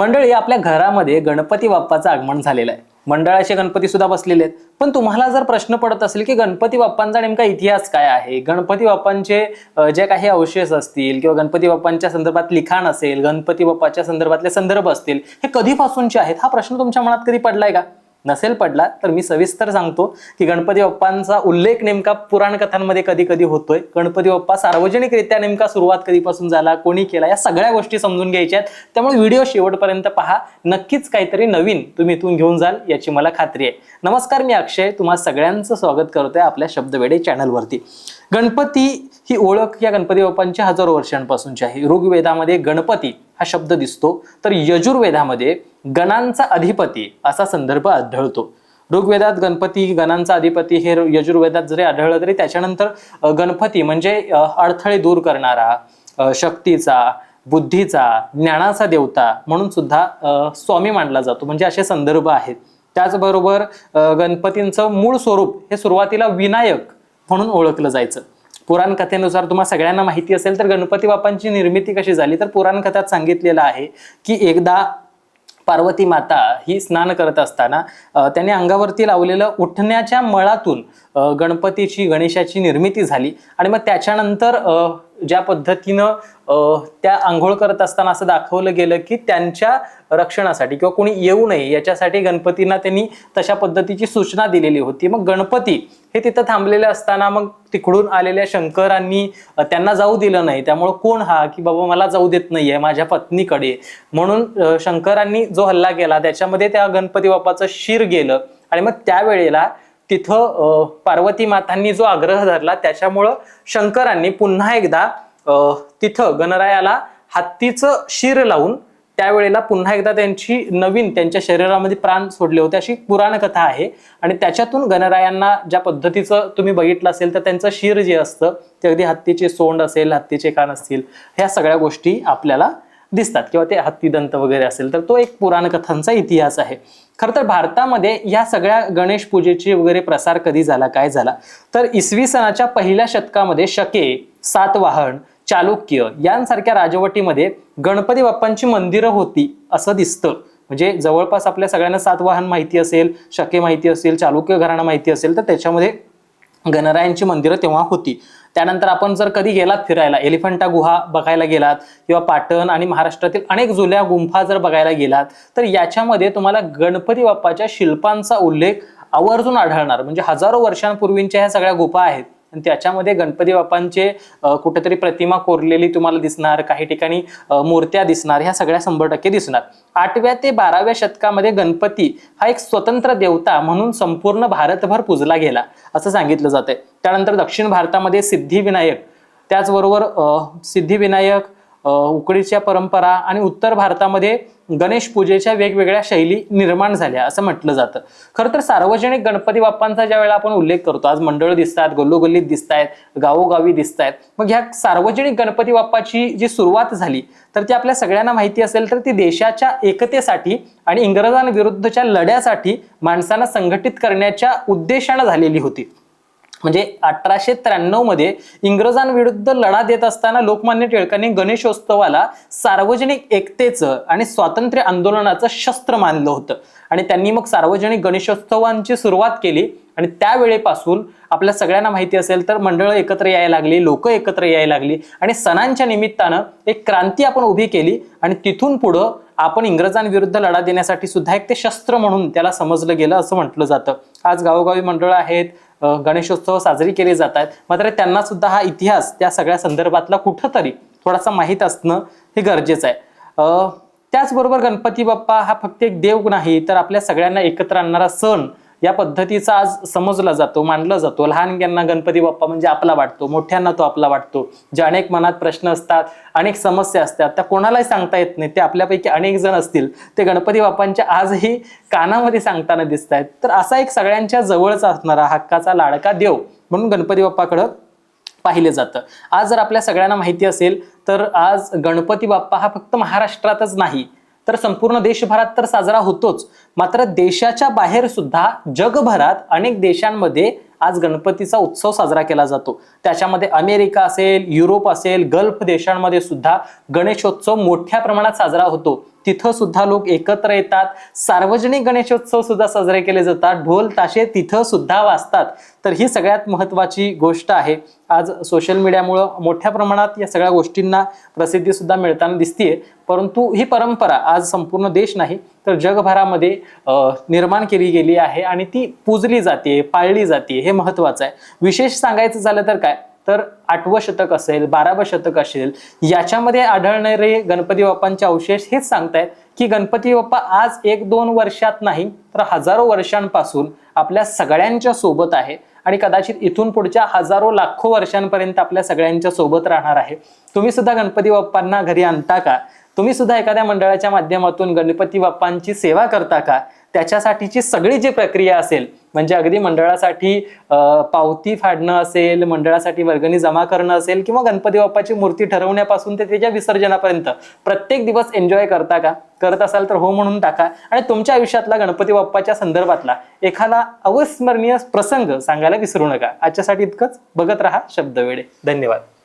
मंडळी आपल्या घरामध्ये गणपती बाप्पाचं आगमन झालेलं आहे. मंडळाचे गणपती सुद्धा बसलेले आहेत. पण तुम्हाला जर प्रश्न पडत असेल की गणपती बाप्पांचा नेमका इतिहास काय आहे? गणपती बाप्पांचे जे काही अवशेष असतील किंवा गणपती बाप्पांच्या संदर्भात लिखाण असेल गणपती बाप्पाच्या संदर्भातले संदर्भ असतील हे कधीपासूनचे आहेत? हा प्रश्न तुमच्या मनात कधी पडलाय का? नसेल पडला तर मी सविस्तर सांगतो की गणपती बाप्पांचा उल्लेख नेमका पुराण कथांमध्ये कधी कधी होतोय. गणपती बाप्पा सार्वजनिकरित्या नेमका सुरुवात कधीपासून झाला कोणी केला या सगळ्या गोष्टी समजून घ्यायच्या आहेत. त्यामुळे व्हिडिओ शेवटपर्यंत पहा. नक्कीच काहीतरी नवीन तुम्ही इथून घेऊन जाल याची मला खात्री आहे. नमस्कार मी अक्षय. तुम्हा सगळ्यांचं स्वागत करतोय आपल्या शब्दवेडे चॅनलवरती. गणपती ही ओळख या गणपती बाप्पांच्या हजारो वर्षांपासूनची आहे. ऋग्वेदामध्ये गणपती हा शब्द दिसतो. तर यजुर्वेदामध्ये गणांचा अधिपती असा संदर्भ आढळतो. ऋग्वेदात गणपती गणांचा अधिपती हे यजुर्वेदात जरी आढळलं तरी त्याच्यानंतर गणपती म्हणजे अडथळे दूर करणारा शक्तीचा बुद्धीचा ज्ञानाचा देवता म्हणून सुद्धा स्वामी मानला जातो. म्हणजे असे संदर्भ आहेत. त्याचबरोबर गणपतींचं मूळ स्वरूप हे सुरुवातीला विनायक म्हणून ओळखलं जायचं. पुराण कथेनुसार तुम्हाला सगळ्यांना माहिती असेल तर गणपती बाप्पांची निर्मिती कशी झाली? तर पुराण कथात सांगितलेलं आहे की एकदा पार्वती माता ही स्नान करत असताना त्याने अंगावरती लावलेलं उठण्याच्या मळातून गणपतीची गणेशाची निर्मिती झाली. आणि मग त्याच्यानंतर ज्या पद्धतीनं त्या आंघोळ करत असताना असं दाखवलं गेलं की त्यांच्या रक्षणासाठी किंवा कोणी येऊ नये याच्यासाठी गणपतींना त्यांनी तशा पद्धतीची सूचना दिलेली होती. मग गणपती हे तिथं थांबलेले असताना मग तिकडून आलेल्या शंकरांनी त्यांना जाऊ दिलं नाही. त्यामुळं कोण हा की बाबा मला जाऊ देत नाहीये माझ्या पत्नीकडे. म्हणून शंकरांनी जो हल्ला केला त्याच्यामध्ये त्या गणपती बाप्पाचं शिर गेलं. आणि मग त्यावेळेला तिथं पार्वती मातांनी जो आग्रह धरला त्याच्यामुळं शंकरांनी पुन्हा एकदा तिथं गणरायाला हत्तीचं शिर लावून त्यावेळेला पुन्हा एकदा त्यांची नवीन त्यांच्या शरीरामध्ये प्राण सोडले होते अशी पुराण कथा आहे. आणि त्याच्यातून गणरायांना ज्या पद्धतीचं तुम्ही बघितलं असेल तर त्यांचं शिर जे असतं ते अगदी हत्तीचे सोंड असेल हत्तीचे कान असतील ह्या सगळ्या गोष्टी आपल्याला दिसतात किंवा ते हत्तीदंत वगैरे असेल तर तो एक पुराणकथांचा इतिहास आहे. खरं तर भारतामध्ये या सगळ्या गणेश पूजेची वगैरे प्रसार कधी झाला काय झाला? तर इसवी सणाच्या पहिल्या शतकामध्ये शके सातवाहन चालुक्य यांसारख्या राजवटीमध्ये गणपती बाप्पांची मंदिरं होती असं दिसतं. म्हणजे जवळपास आपल्या सगळ्यांना सातवाहन माहिती असेल शके माहिती असेल चालुक्य घराणा माहिती असेल तर त्याच्यामध्ये गणरायांची मंदिरं तेव्हा होती. त्यानंतर आपण जर कधी गेलात फिरायला एलिफंटा गुहा बघायला गेलात किंवा पाटण आणि महाराष्ट्रातील अनेक जुन्या गुंफा जर बघायला गेलात तर याच्यामध्ये तुम्हाला गणपती बाप्पाच्या शिल्पांचा उल्लेख आवर्जून आढळणार. म्हणजे हजारो वर्षांपूर्वींच्या ह्या सगळ्या गुफा आहेत. आणि त्याच्यामध्ये गणपती बाप्पांचे कुठेतरी प्रतिमा कोरलेली तुम्हाला दिसणार काही ठिकाणी मूर्त्या दिसणार ह्या सगळ्या शंभर टक्के दिसणार. आठव्या ते बाराव्या शतकामध्ये गणपती हा एक स्वतंत्र देवता म्हणून संपूर्ण भारतभर पूजला गेला असं सांगितलं जातंय. त्यानंतर दक्षिण भारतामध्ये सिद्धिविनायक त्याचबरोबर सिद्धिविनायक उकडीच्या परंपरा आणि उत्तर भारतामध्ये गणेश पूजेच्या वेगवेगळ्या शैली निर्माण झाल्या असं म्हटलं जातं. खरं तर सार्वजनिक गणपती बाप्पांचा ज्या वेळेला आपण उल्लेख करतो आज मंडळ दिसतात गल्लोगल्लीत दिसत आहेत गावोगावी दिसत आहेत मग ह्या सार्वजनिक गणपती बाप्पाची जी सुरुवात झाली तर ती आपल्या सगळ्यांना माहिती असेल तर ती देशाच्या एकतेसाठी आणि इंग्रजांविरुद्धच्या लढ्यासाठी माणसांना संघटित करण्याच्या उद्देशानं झालेली होती. म्हणजे अठराशे त्र्याण्णवमध्ये इंग्रजांविरुद्ध लढा देत असताना लोकमान्य टिळकांनी गणेशोत्सवाला सार्वजनिक एकतेचं आणि स्वातंत्र्य आंदोलनाचं शस्त्र मानलं होतं. आणि त्यांनी मग सार्वजनिक गणेशोत्सवांची सुरुवात केली. आणि त्यावेळेपासून आपल्या सगळ्यांना माहिती असेल तर मंडळं एकत्र यायला लागली लोक एकत्र यायला लागली. आणि सणांच्या निमित्तानं एक क्रांती आपण उभी केली. आणि तिथून पुढं आपण इंग्रजांविरुद्ध लढा देण्यासाठी सुद्धा एक ते शस्त्र म्हणून त्याला समजलं गेलं असं म्हटलं जातं. आज गावोगावी मंडळं आहेत गणेशोत्सव साजरी केले जात आहेत मात्र त्यांना सुद्धा हा इतिहास त्या सगळ्या संदर्भातला कुठंतरी थोडासा माहीत असणं हे गरजेचं आहे. त्याचबरोबर गणपती बाप्पा हा फक्त एक देव नाही तर आपल्या सगळ्यांना एकत्र आणणारा सण या पद्धतीचा आज समजला जातो मानला जातो. लहानग्यांना गणपती बाप्पा म्हणजे आपला वाटतो मोठ्यांना तो आपला वाटतो. जे अनेक मनात प्रश्न असतात अनेक समस्या असतात त्या कोणालाही सांगता येत नाही. ते आपल्यापैकी अनेक जण असतील. ते गणपती बाप्पांच्या आजही कानामध्ये सांगताना दिसत आहेत तर असा एक सगळ्यांच्या जवळचा असणारा हक्काचा लाडका देव म्हणून गणपती बाप्पाकडं पाहिलं जातं. आज जर आपल्या सगळ्यांना माहिती असेल तर आज गणपती बाप्पा हा फक्त महाराष्ट्रातच नाही तर संपूर्ण देशभरात तर साजरा होतोच. मात्र देशाच्या बाहेर सुद्धा जगभरात अनेक देशांमध्ये आज गणपतीचा उत्सव साजरा केला जातो. त्याच्यामध्ये अमेरिका असेल युरोप असेल गल्फ देशांमध्ये सुद्धा गणेशोत्सव मोठ्या प्रमाणात साजरा होतो. तिथं सुद्धा लोक एकत्र येतात. सार्वजनिक गणेशोत्सव सुद्धा साजरे केले जातात. ढोल ताशे तिथं सुद्धा वाजतात. तर ही सगळ्यात महत्वाची गोष्ट आहे. आज सोशल मीडियामुळं मोठ्या प्रमाणात या सगळ्या गोष्टींना प्रसिद्धी सुद्धा मिळताना दिसतीये. परंतु ही परंपरा आज संपूर्ण देश नाही तर जगभरामध्ये निर्माण केली गेली आहे आणि ती पूजली जाते पाळली जाते हे महत्वाचं आहे. विशेष सांगायचं झालं तर काय? तर आठवं शतक असेल बारावं शतक असेल याच्यामध्ये आढळणारे गणपती बाप्पांचे अवशेष हेच सांगतायत की गणपती बाप्पा आज एक दोन वर्षात नाही तर हजारो वर्षांपासून आपल्या सगळ्यांच्या सोबत आहे. आणि कदाचित इथून पुढच्या हजारो लाखो वर्षांपर्यंत आपल्या सगळ्यांच्या सोबत राहणार आहे. तुम्ही सुद्धा गणपती बाप्पांना घरी आणता का? तुम्ही सुद्धा एखाद्या मंडळाच्या माध्यमातून गणपती बाप्पांची सेवा करता का? त्याच्यासाठीची सगळी जी प्रक्रिया असेल म्हणजे अगदी मंडळासाठी पावती फाडणं असेल मंडळासाठी वर्गणी जमा करणं असेल किंवा गणपती बाप्पाची मूर्ती ठरवण्यापासून ते त्याच्या विसर्जनापर्यंत प्रत्येक दिवस एन्जॉय करता का? करत असाल तर हो म्हणून टाका. आणि तुमच्या आयुष्यातला गणपती बाप्पाच्या संदर्भातला एखादा अविस्मरणीय प्रसंग सांगायला विसरू नका. आजच्यासाठी इतकंच. बघत राहा शब्दवेडे धन्यवाद.